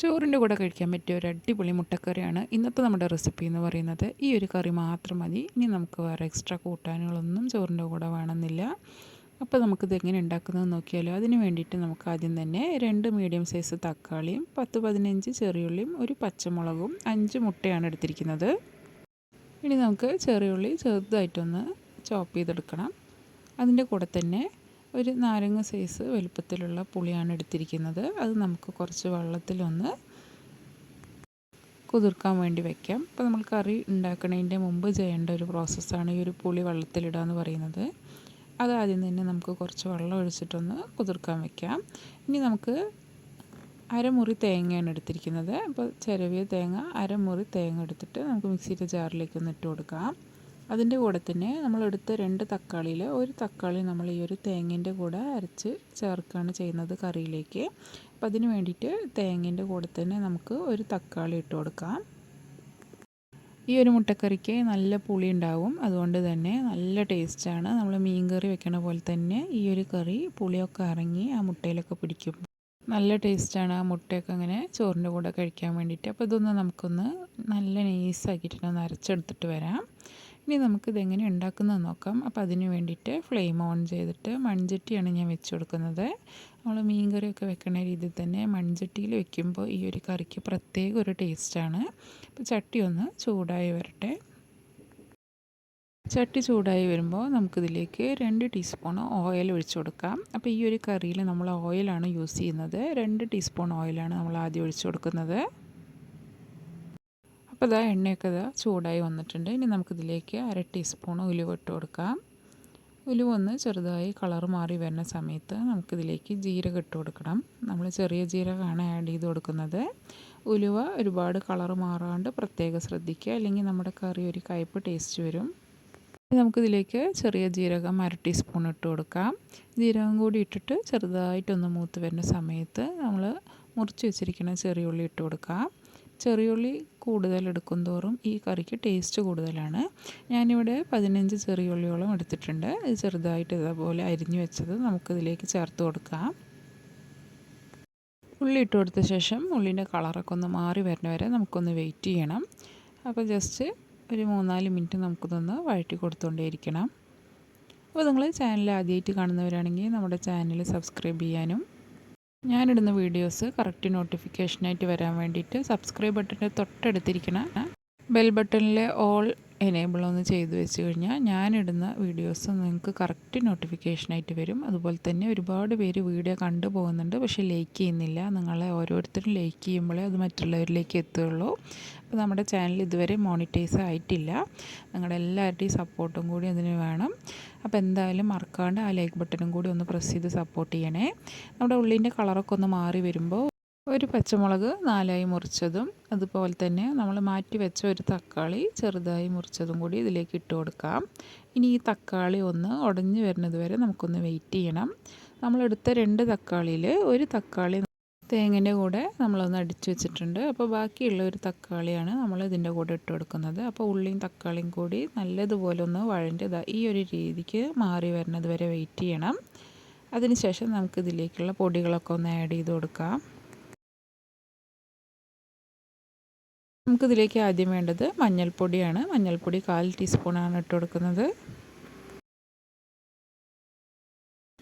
ചോറിന്റെ കൂടെ കഴിക്കാൻ പറ്റിയ ഒരു അടിപൊളി മുട്ടക്കറിയാണ് ഇന്നത്തെ നമ്മുടെ റെസിപ്പി എന്ന് പറയുന്നത്. ഈ ഒരു കറി മാത്രം മതി. ഇനി നമുക്ക് വേറെ എക്സ്ട്രാ കൂട്ടാനുകളൊന്നും ചോറിന്റെ കൂടെ വേണമെന്നില്ല. അപ്പോൾ നമുക്കിത് എങ്ങനെ ഉണ്ടാക്കുന്നതെന്ന് നോക്കിയാലോ. അതിന് വേണ്ടിയിട്ട് നമുക്ക് ആദ്യം തന്നെ രണ്ട് മീഡിയം സൈസ് തക്കാളിയും പത്ത് പതിനഞ്ച് ചെറിയുള്ളിയും ഒരു പച്ചമുളകും അഞ്ച് മുട്ടയാണ് എടുത്തിരിക്കുന്നത്. ഇനി നമുക്ക് ചെറിയുള്ളി ചെറുതായിട്ടൊന്ന് ചോപ്പ് ചെയ്തെടുക്കണം. അതിന്റെ കൂടെ തന്നെ ഒരു നാരങ്ങ സൈസ് വലുപ്പത്തിലുള്ള പുളിയാണ് എടുത്തിരിക്കുന്നത്. അത് നമുക്ക് കുറച്ച് വെള്ളത്തിലൊന്ന് കുതിർക്കാൻ വേണ്ടി വയ്ക്കാം അപ്പോൾ നമ്മൾ കറി ഉണ്ടാക്കുന്നതിന്റെ മുമ്പ് ചെയ്യേണ്ട ഒരു പ്രോസസ്സാണ് ഈ ഒരു പുളി വെള്ളത്തിലിടുക എന്ന് പറയുന്നത്. അത് ആദ്യം തന്നെ നമുക്ക് കുറച്ച് വെള്ളം ഒഴിച്ചിട്ടൊന്ന് കുതിർക്കാൻ വയ്ക്കാം ഇനി നമുക്ക് അരമുറി തേങ്ങയാണ് എടുത്തിരിക്കുന്നത്. അപ്പോൾ ചിരവിയ തേങ്ങ അരമുറി തേങ്ങ എടുത്തിട്ട് നമുക്ക് മിക്സിയുടെ ജാറിലേക്ക് ഒന്ന് ഇട്ട് കൊടുക്കാം. അതിന്റെ കൂടെ തന്നെ നമ്മൾ എടുത്ത രണ്ട് തക്കാളിയിൽ ഒരു തക്കാളി നമ്മൾ ഈ ഒരു തേങ്ങേന്റെ കൂടെ അരച്ച് ചേർക്കുകയാണ് ചെയ്യുന്നത് കറിയിലേക്ക്. അപ്പോൾ അതിന് വേണ്ടിയിട്ട് തേങ്ങേന്റെ കൂടെ തന്നെ നമുക്ക് ഒരു തക്കാളി ഇട്ട് കൊടുക്കാം. ഈ ഒരു മുട്ടക്കറിക്ക് നല്ല പുളി ഉണ്ടാവും. അതുകൊണ്ട് തന്നെ നല്ല ടേസ്റ്റാണ്. നമ്മൾ മീൻ കറി വെക്കണ പോലെ തന്നെ ഈ ഒരു കറി പുളിയൊക്കെ ഇറങ്ങി ആ മുട്ടയിലൊക്കെ പിടിക്കും. നല്ല ടേസ്റ്റാണ് ആ മുട്ടയൊക്കെ അങ്ങനെ ചോറിന്റെ കൂടെ കഴിക്കാൻ വേണ്ടിയിട്ട്. അപ്പോൾ ഇതൊന്ന് നമുക്കൊന്ന് നല്ല നൈസാക്കിയിട്ടൊന്ന് അരച്ചെടുത്തിട്ട് വരാം. ഇനി നമുക്കിത് എങ്ങനെ ഉണ്ടാക്കുന്നത് നോക്കാം. അപ്പോൾ അതിന് വേണ്ടിയിട്ട് ഫ്ലെയിം ഓൺ ചെയ്തിട്ട് മൺചട്ടിയാണ് ഞാൻ വെച്ച് കൊടുക്കുന്നത്. നമ്മൾ മീൻകറിയൊക്കെ വെക്കുന്ന രീതിയിൽ തന്നെ മൺചട്ടിയിൽ വെക്കുമ്പോൾ ഈ ഒരു കറിക്ക് പ്രത്യേക ഒരു ടേസ്റ്റാണ്. അപ്പോൾ ചട്ടി ഒന്ന് ചൂടായി വരട്ടെ. ചട്ടി ചൂടായി വരുമ്പോൾ നമുക്കിതിലേക്ക് രണ്ട് ടീസ്പൂൺ ഓയിൽ ഒഴിച്ചു കൊടുക്കാം. അപ്പോൾ ഈ ഒരു കറിയിൽ നമ്മൾ ഓയിലാണ് യൂസ് ചെയ്യുന്നത്. രണ്ട് ടീസ്പൂൺ ഓയിലാണ് നമ്മൾ ആദ്യം ഒഴിച്ചു കൊടുക്കുന്നത്. അപ്പോൾ ഇതാ എണ്ണയൊക്കെ ഇതാ ചൂടായി വന്നിട്ടുണ്ട്. ഇനി നമുക്കിതിലേക്ക് അര ടീസ്പൂൺ ഉലുവ ഇട്ട് കൊടുക്കാം. ഉലുവ ഒന്ന് ചെറുതായി കളർ മാറി വരുന്ന സമയത്ത് നമുക്കിതിലേക്ക് ജീരകം ഇട്ട് കൊടുക്കണം. നമ്മൾ ചെറിയ ജീരകമാണ് ആഡ് ചെയ്ത് കൊടുക്കുന്നത്. ഉലുവ ഒരുപാട് കളർ മാറാണ്ട് പ്രത്യേകം ശ്രദ്ധിക്കുക. അല്ലെങ്കിൽ നമ്മുടെ കറി ഒരു കയ്പ്പ് ടേസ്റ്റ് വരും. നമുക്കിതിലേക്ക് ചെറിയ ജീരകം അര ടീസ്പൂൺ ഇട്ട് കൊടുക്കാം. ജീരകം കൂടി ഇട്ടിട്ട് ചെറുതായിട്ടൊന്ന് മൂത്ത് വരുന്ന സമയത്ത് നമ്മൾ മുറിച്ച് വെച്ചിരിക്കുന്ന ചെറിയ ഉള്ളി ഇട്ട് കൊടുക്കാം. ചെറിയുള്ളി കൂടുതൽ എടുക്കും തോറും ഈ കറിക്ക് ടേസ്റ്റ് കൂടുതലാണ്. ഞാനിവിടെ പതിനഞ്ച് ചെറിയുള്ളിയോളം എടുത്തിട്ടുണ്ട്. ഇത് ചെറുതായിട്ട് ഇതേപോലെ അരിഞ്ഞു വെച്ചത് നമുക്കിതിലേക്ക് ചേർത്ത് കൊടുക്കാം. ഉള്ളി ഇട്ട് കൊടുത്ത ശേഷം ഉള്ളിന്റെ കളറൊക്കെ ഒന്ന് മാറി വരുന്ന വരെ നമുക്കൊന്ന് വെയിറ്റ് ചെയ്യണം. അപ്പോൾ ജസ്റ്റ് ഒരു മൂന്നാൽ മിനിറ്റ് നമുക്കിതൊന്ന് വഴറ്റി കൊടുത്തുകൊണ്ടേയിരിക്കണം അപ്പോൾ നിങ്ങൾ ചാനൽ ആദ്യമായിട്ട് കാണുന്നവരാണെങ്കിൽ നമ്മുടെ ചാനൽ സബ്സ്ക്രൈബ് ചെയ്യാനും ഞാനിടുന്ന വീഡിയോസ് കറക്റ്റ് നോട്ടിഫിക്കേഷനായിട്ട് വരാൻ വേണ്ടിയിട്ട് സബ്സ്ക്രൈബ് ബട്ടന്റെ തൊട്ടടുത്തിരിക്കണ ബെൽ ബട്ടണിലെ ഓൾ എനേബിൾ ഒന്ന് ചെയ്തു വെച്ച് കഴിഞ്ഞാൽ ഞാനിടുന്ന വീഡിയോസ് നിങ്ങൾക്ക് കറക്റ്റ് നോട്ടിഫിക്കേഷനായിട്ട് വരും. അതുപോലെ തന്നെ ഒരുപാട് പേര് വീഡിയോ കണ്ടു പോകുന്നുണ്ട് പക്ഷേ ലൈക്ക് ചെയ്യുന്നില്ല. നിങ്ങളെ ഓരോരുത്തരും ലൈക്ക് ചെയ്യുമ്പോഴേ അത് മറ്റുള്ളവരിലേക്ക് എത്തുകയുള്ളൂ. അപ്പോൾ നമ്മുടെ ചാനൽ ഇതുവരെ മോണിറ്റൈസ് ആയിട്ടില്ല. നിങ്ങളുടെ എല്ലാവരുടെയും സപ്പോർട്ടും കൂടി അതിന് വേണം. അപ്പോൾ എന്തായാലും മറക്കാണ്ട് ആ ലൈക്ക് ബട്ടണും കൂടി ഒന്ന് പ്രസ് ചെയ്ത് സപ്പോർട്ട് ചെയ്യണേ. നമ്മുടെ ഉള്ളിന്റെ കളറൊക്കെ ഒന്ന് മാറി വരുമ്പോൾ ഒരു പച്ചമുളക് നാലായി മുറിച്ചതും അതുപോലെ തന്നെ നമ്മൾ മാറ്റി വെച്ച ഒരു തക്കാളി ചെറുതായി മുറിച്ചതും കൂടി ഇതിലേക്ക് ഇട്ട് കൊടുക്കാം. ഇനി ഈ തക്കാളി ഒന്ന് ഉടഞ്ഞു വരുന്നത് വരെ നമുക്കൊന്ന് വെയിറ്റ് ചെയ്യണം. നമ്മളെടുത്ത രണ്ട് തക്കാളിയിൽ ഒരു തക്കാളി തേങ്ങന്റെ കൂടെ നമ്മളൊന്ന് അടിച്ചു വെച്ചിട്ടുണ്ട്. അപ്പോൾ ബാക്കിയുള്ള ഒരു തക്കാളിയാണ് നമ്മൾ ഇതിന്റെ കൂടെ ഇട്ട് കൊടുക്കുന്നത്. അപ്പോൾ ഉള്ളിയും തക്കാളിയും കൂടി നല്ലതുപോലെ ഒന്ന് വഴന്റെ ഈ ഒരു രീതിക്ക് മാറി വരുന്നത് വരെ വെയിറ്റ് ചെയ്യണം. അതിനുശേഷം നമുക്ക് ഇതിലേക്കുള്ള പൊടികളൊക്കെ ഒന്ന് ആഡ് ചെയ്ത് കൊടുക്കാം. നമുക്കിതിലേക്ക് ആദ്യം വേണ്ടത് മഞ്ഞൾപ്പൊടിയാണ്. മഞ്ഞൾപ്പൊടി കാൽ ടീസ്പൂണാണ് ഇട്ട് കൊടുക്കുന്നത്.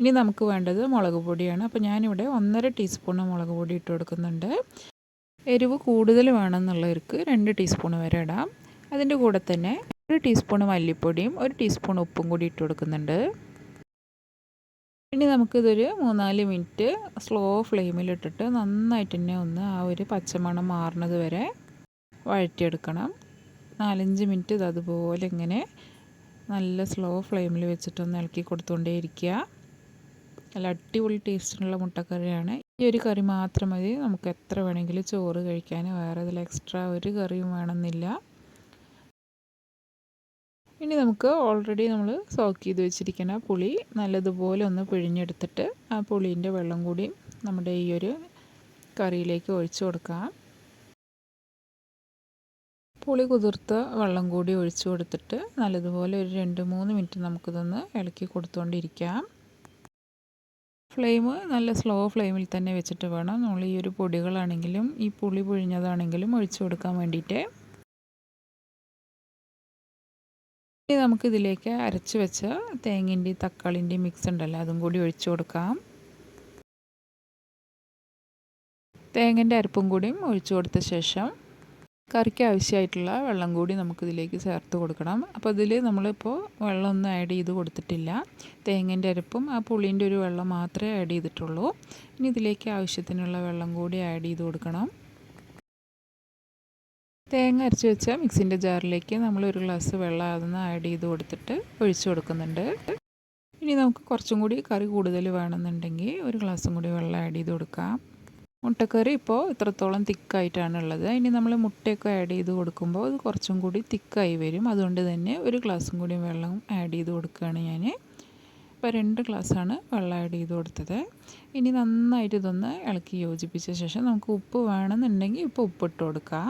ഇനി നമുക്ക് വേണ്ടത് മുളക് പൊടിയാണ്. അപ്പോൾ ഞാനിവിടെ ഒന്നര ടീസ്പൂൺ മുളക് പൊടി ഇട്ട് കൊടുക്കുന്നുണ്ട്. എരിവ് കൂടുതൽ വേണമെന്നുള്ളവർക്ക് രണ്ട് ടീസ്പൂൺ വരെ ഇടാം. അതിന്റെ കൂടെ തന്നെ ഒരു ടീസ്പൂൺ മല്ലിപ്പൊടിയും ഒരു ടീസ്പൂൺ ഉപ്പും കൂടി ഇട്ട് കൊടുക്കുന്നുണ്ട്. ഇനി നമുക്കിതൊരു മൂന്നാൽ മിനിറ്റ് സ്ലോ ഫ്ലെയിമിലിട്ടിട്ട് നന്നായിട്ട് തന്നെ ഒന്ന് ആ ഒരു പച്ചമണം മാറുന്നത് വരെ വഴറ്റിയെടുക്കണം. നാലഞ്ച് മിനിറ്റ് ഇത് അതുപോലെ ഇങ്ങനെ നല്ല സ്ലോ ഫ്ലെയിമിൽ വെച്ചിട്ടൊന്ന് ഇളക്കി കൊടുത്തുകൊണ്ടേയിരിക്കുക നല്ല അടിപൊളി ടേസ്റ്റിനുള്ള മുട്ടക്കറിയാണ്. ഈ ഒരു കറി മാത്രം മതി. നമുക്ക് എത്ര വേണമെങ്കിലും ചോറ് കഴിക്കാൻ വേറെ അതിൽ എക്സ്ട്രാ ഒരു കറിയും വേണമെന്നില്ല. ഇനി നമുക്ക് ഓൾറെഡി നമ്മൾ സോക്ക് ചെയ്ത് വെച്ചിരിക്കുന്ന പുളി നല്ലതുപോലെ ഒന്ന് പിഴിഞ്ഞെടുത്തിട്ട് ആ പുളീന്റെ വെള്ളം കൂടി നമ്മുടെ ഈ ഒരു കറിയിലേക്ക് ഒഴിച്ചു കൊടുക്കാം. പുളി കുതിർത്ത വെള്ളം കൂടി ഒഴിച്ചു കൊടുത്തിട്ട് നല്ലതുപോലെ ഒരു രണ്ട് മൂന്ന് മിനിറ്റ് നമുക്കിതൊന്ന് ഇളക്കി കൊടുത്തുകൊണ്ടിരിക്കാം ഫ്ലെയിം നല്ല സ്ലോ ഫ്ലെയിമിൽ തന്നെ വെച്ചിട്ട് വേണം. നമ്മൾ ഈ ഒരു പൊടികളാണെങ്കിലും ഈ പുളി പൊഴിഞ്ഞതാണെങ്കിലും ഒഴിച്ചു കൊടുക്കാൻ വേണ്ടിയിട്ട്. ഇനി നമുക്കിതിലേക്ക് അരച്ച് വെച്ച തേങ്ങന്റെയും തക്കാളിന്റെയും മിക്സ് ഉണ്ടല്ലോ അതും കൂടി ഒഴിച്ചു കൊടുക്കാം. തേങ്ങന്റെ അരപ്പും കൂടിയും ഒഴിച്ചു കൊടുത്ത ശേഷം കറിക്ക് ആവശ്യമായിട്ടുള്ള വെള്ളം കൂടി നമുക്കിതിലേക്ക് ചേർത്ത് കൊടുക്കണം. അപ്പോൾ ഇതിൽ നമ്മളിപ്പോൾ വെള്ളമൊന്നും ആഡ് ചെയ്ത് കൊടുത്തിട്ടില്ല. തേങ്ങന്റെ അരപ്പും ആ പുളീന്റെ ഒരു വെള്ളം മാത്രമേ ആഡ് ചെയ്തിട്ടുള്ളൂ. ഇനി ഇതിലേക്ക് ആവശ്യത്തിനുള്ള വെള്ളം കൂടി ആഡ് ചെയ്ത് കൊടുക്കണം. തേങ്ങ അരച്ച് വെച്ച മിക്സിന്റെ ജാറിലേക്ക് നമ്മൾ ഒരു ഗ്ലാസ് വെള്ളം അതൊന്ന് ആഡ് ചെയ്ത് കൊടുത്തിട്ട് ഒഴിച്ചു കൊടുക്കുന്നുണ്ട്. ഇനി നമുക്ക് കുറച്ചും കൂടി കറി കൂടുതൽ വേണമെന്നുണ്ടെങ്കിൽ ഒരു ഗ്ലാസ്സും കൂടി വെള്ളം ആഡ് ചെയ്ത് കൊടുക്കാം. മുട്ടക്കറി ഇപ്പോൾ ഇത്രത്തോളം തിക്കായിട്ടാണ് ഉള്ളത് ഇനി നമ്മൾ മുട്ടയൊക്കെ ആഡ് ചെയ്ത് കൊടുക്കുമ്പോൾ അത് കുറച്ചും കൂടി തിക്കായി വരും. അതുകൊണ്ട് തന്നെ ഒരു ഗ്ലാസ്സും കൂടി വെള്ളം ആഡ് ചെയ്ത് കൊടുക്കുകയാണ് ഞാൻ. ഇപ്പോൾ രണ്ട് ഗ്ലാസ്സാണ് വെള്ളം ആഡ് ചെയ്ത് കൊടുത്തത്. ഇനി നന്നായിട്ട് ഇതൊന്ന് ഇളക്കി യോജിപ്പിച്ച ശേഷം നമുക്ക് ഉപ്പ് വേണമെന്നുണ്ടെങ്കിൽ ഇപ്പോൾ ഉപ്പിട്ട് കൊടുക്കാം.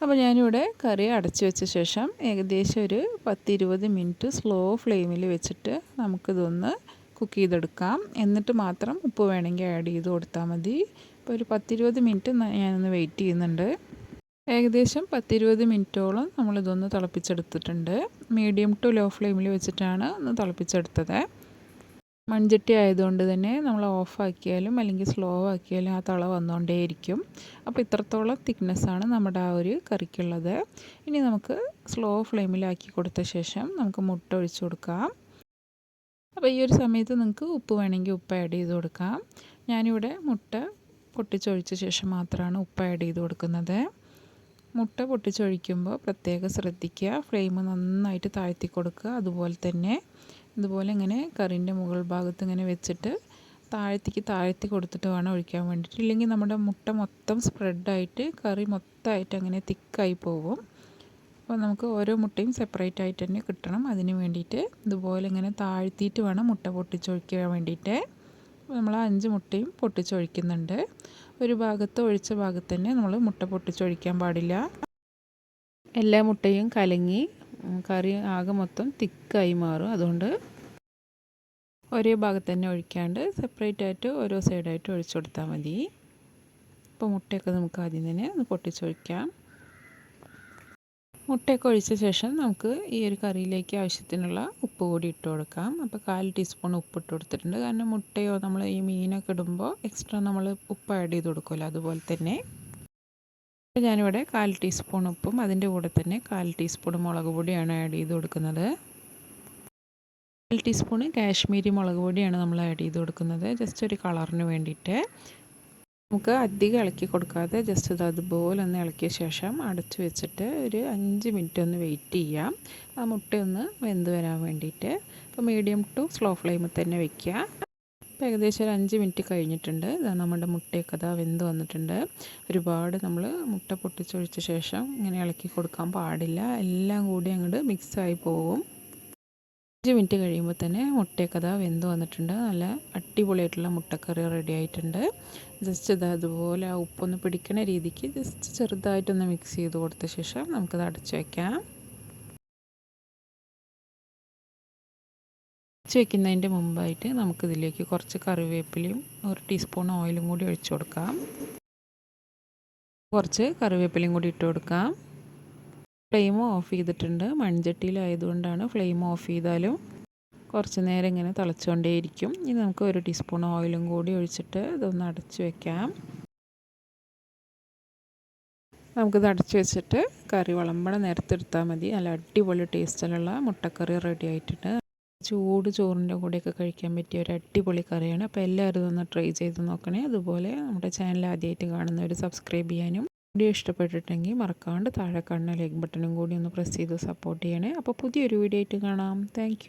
അപ്പോൾ ഞാനിവിടെ കറി അടച്ചു വെച്ച ശേഷം ഏകദേശം ഒരു പത്തിരുപത് മിനിറ്റ് സ്ലോ ഫ്ലെയിമിൽ വെച്ചിട്ട് നമുക്കിതൊന്ന് കുക്ക് ചെയ്തെടുക്കാം. എന്നിട്ട് മാത്രം ഉപ്പ് വേണമെങ്കിൽ ആഡ് ചെയ്ത് കൊടുത്താൽ മതി. ഇപ്പോൾ ഒരു പത്തിരുപത് മിനിറ്റ് ഞാനൊന്ന് വെയിറ്റ് ചെയ്യുന്നുണ്ട്. ഏകദേശം പത്തിരുപത് മിനിറ്റോളം നമ്മളിതൊന്ന് തിളപ്പിച്ചെടുത്തിട്ടുണ്ട്. മീഡിയം ടു ലോ ഫ്ലെയിമിൽ വെച്ചിട്ടാണ് ഒന്ന് തിളപ്പിച്ചെടുത്തത്. മൺചട്ടി ആയതുകൊണ്ട് തന്നെ നമ്മൾ ഓഫാക്കിയാലും അല്ലെങ്കിൽ സ്ലോ ആക്കിയാലും ആ തള വന്നുകൊണ്ടേയിരിക്കും അപ്പോൾ ഇത്രത്തോളം തിക്നെസ്സാണ് നമ്മുടെ ആ ഒരു കറിക്കുള്ളത്. ഇനി നമുക്ക് സ്ലോ ഫ്ലെയിമിലാക്കി കൊടുത്ത ശേഷം നമുക്ക് മുട്ട ഒഴിച്ചു കൊടുക്കാം. അപ്പോൾ ഈ ഒരു സമയത്ത് നിങ്ങൾക്ക് ഉപ്പ് വേണമെങ്കിൽ ഉപ്പ് ആഡ് ചെയ്ത് കൊടുക്കാം. ഞാനിവിടെ മുട്ട പൊട്ടിച്ചൊഴിച്ച ശേഷം മാത്രമാണ് ഉപ്പ് ആഡ് ചെയ്ത് കൊടുക്കുന്നത്. മുട്ട പൊട്ടിച്ചൊഴിക്കുമ്പോൾ പ്രത്യേകം ശ്രദ്ധിക്കുക. ഫ്ലെയിം നന്നായിട്ട് താഴ്ത്തി കൊടുക്കുക. അതുപോലെ തന്നെ ഇതുപോലെ ഇങ്ങനെ കറിന്റെ മുകൾ ഭാഗത്ത് ഇങ്ങനെ വെച്ചിട്ട് താഴ്ത്തിക്ക് താഴ്ത്തി കൊടുത്തിട്ട് വേണം ഒഴിക്കാൻ വേണ്ടിയിട്ട്. ഇല്ലെങ്കിൽ നമ്മുടെ മുട്ട മൊത്തം സ്പ്രെഡായിട്ട് കറി മൊത്തമായിട്ട് അങ്ങനെ തിക്കായി പോകും അപ്പോൾ നമുക്ക് ഓരോ മുട്ടയും സെപ്പറേറ്റ് ആയിട്ട് തന്നെ കിട്ടണം. അതിന് വേണ്ടിയിട്ട് ഇതുപോലെ ഇങ്ങനെ താഴ്ത്തിയിട്ട് വേണം മുട്ട പൊട്ടിച്ചൊഴിക്കാൻ വേണ്ടിയിട്ട്. നമ്മൾ അഞ്ച് മുട്ടയും പൊട്ടിച്ചൊഴിക്കുന്നുണ്ട്. ഒരു ഭാഗത്ത് ഒഴിച്ച ഭാഗത്ത് തന്നെ നമ്മൾ മുട്ട പൊട്ടിച്ചൊഴിക്കാൻ പാടില്ല. എല്ലാ മുട്ടയും കലങ്ങി കറി ആകെ മൊത്തം തിക്കായി മാറും. അതുകൊണ്ട് ഒരേ ഭാഗത്ത് തന്നെ ഒഴിക്കാണ്ട് സെപ്പറേറ്റ് ആയിട്ട് ഓരോ സൈഡായിട്ട് ഒഴിച്ചു കൊടുത്താൽ മതി. ഇപ്പോൾ മുട്ടയൊക്കെ നമുക്ക് ആദ്യം തന്നെ ഒന്ന് പൊട്ടിച്ചൊഴിക്കാം. മുട്ടയൊക്കെ ഒഴിച്ച ശേഷം നമുക്ക് ഈ ഒരു കറിയിലേക്ക് ആവശ്യത്തിനുള്ള ഉപ്പ് കൂടി ഇട്ട് കൊടുക്കാം. അപ്പോൾ കാൽ ടീസ്പൂൺ ഉപ്പ് ഇട്ട് കൊടുത്തിട്ടുണ്ട്. കാരണം മുട്ടയോ നമ്മൾ ഈ മീനൊക്കെ ഇടുമ്പോൾ എക്സ്ട്രാ നമ്മൾ ഉപ്പ് ആഡ് ചെയ്ത് കൊടുക്കുമല്ലോ അതുപോലെ തന്നെ. ഞാനിവിടെ കാൽ ടീസ്പൂൺ ഉപ്പും അതിന്റെ കൂടെ തന്നെ കാൽ ടീസ്പൂൺ മുളക് പൊടിയാണ് ആഡ് ചെയ്ത് കൊടുക്കുന്നത്. കാൽ ടീസ്പൂൺ കാശ്മീരി മുളക് പൊടിയാണ് നമ്മൾ ആഡ് ചെയ്ത് കൊടുക്കുന്നത്. ജസ്റ്റ് ഒരു കളറിന് വേണ്ടിയിട്ട്. നമുക്ക് അധികം ഇളക്കി കൊടുക്കാതെ ജസ്റ്റ് ഇത് അതുപോലെ ഒന്ന് ഇളക്കിയ ശേഷം അടച്ചു വെച്ചിട്ട് ഒരു അഞ്ച് മിനിറ്റ് ഒന്ന് വെയിറ്റ് ചെയ്യാം. ആ മുട്ടയൊന്ന് വെന്ത് വരാൻ വേണ്ടിയിട്ട്. അപ്പോൾ മീഡിയം ടു സ്ലോ ഫ്ലെയിമിൽ തന്നെ വെക്കുക ഇപ്പോൾ ഏകദേശം ഒരു അഞ്ച് മിനിറ്റ് കഴിഞ്ഞിട്ടുണ്ട്. ഇതാ നമ്മുടെ മുട്ടയൊക്കെ അതാ വെന്ത് വന്നിട്ടുണ്ട്. ഒരുപാട് നമ്മൾ മുട്ട പൊട്ടിച്ചൊഴിച്ച ശേഷം ഇങ്ങനെ ഇളക്കി കൊടുക്കാൻ പാടില്ല. എല്ലാം കൂടി അങ്ങോട്ട് മിക്സായി പോകും. അഞ്ച് മിനിറ്റ് കഴിയുമ്പോൾ തന്നെ മുട്ടയൊക്കെ അതാ വെന്ത് വന്നിട്ടുണ്ട്. നല്ല അടിപൊളിയായിട്ടുള്ള മുട്ടക്കറി റെഡി ആയിട്ടുണ്ട്. ജസ്റ്റ് ഇത് അതുപോലെ ആ ഉപ്പൊന്ന് പിടിക്കുന്ന രീതിക്ക് ജസ്റ്റ് ചെറുതായിട്ടൊന്ന് മിക്സ് ചെയ്ത് കൊടുത്ത ശേഷം നമുക്കത് അടച്ച് വയ്ക്കാം അടച്ച് വയ്ക്കുന്നതിന്റെ മുമ്പായിട്ട് നമുക്കിതിലേക്ക് കുറച്ച് കറിവേപ്പിലയും ഒരു ടീസ്പൂൺ ഓയിലും കൂടി ഒഴിച്ചു കൊടുക്കാം. കുറച്ച് കറിവേപ്പിലയും കൂടി ഇട്ട് കൊടുക്കാം. ഫ്ലെയിം ഓഫ് ചെയ്തിട്ടുണ്ട്. മൺചട്ടിയിലായതുകൊണ്ടാണ് ഫ്ലെയിം ഓഫ് ചെയ്താലും കുറച്ച് നേരം ഇങ്ങനെ തിളച്ചുകൊണ്ടേയിരിക്കും. ഇനി നമുക്ക് ഒരു ടീസ്പൂൺ ഓയിലും കൂടി ഒഴിച്ചിട്ട് ഇതൊന്ന് അടച്ചു വെക്കാം. നമുക്കിത് അടച്ചു വെച്ചിട്ട് കറി വിളമ്പണ. നേരത്തെടുത്താൽ മതി. നല്ല അടിപൊളി ടേസ്റ്റിലുള്ള മുട്ടക്കറി റെഡി ആയിട്ടുണ്ട്. ചൂട് ചോറിന്റെ കൂടെയൊക്കെ കഴിക്കാൻ പറ്റിയ ഒരു അടിപൊളി കറിയാണ്. അപ്പോൾ എല്ലാവരും ഒന്ന് ട്രൈ ചെയ്ത് നോക്കണേ. അതുപോലെ നമ്മുടെ ചാനൽ ആദ്യമായിട്ട് കാണുന്നവർ സബ്സ്ക്രൈബ് ചെയ്യാനും വീഡിയോ ഇഷ്ടപ്പെട്ടിട്ടെങ്കിൽ മറക്കാണ്ട് താഴെ കാണുന്ന ലൈക്ക് ബട്ടണും കൂടി ഒന്ന് പ്രസ് ചെയ്ത് സപ്പോർട്ട് ചെയ്യണേ. അപ്പോൾ പുതിയൊരു വീഡിയോ ആയിട്ട് കാണാം. താങ്ക്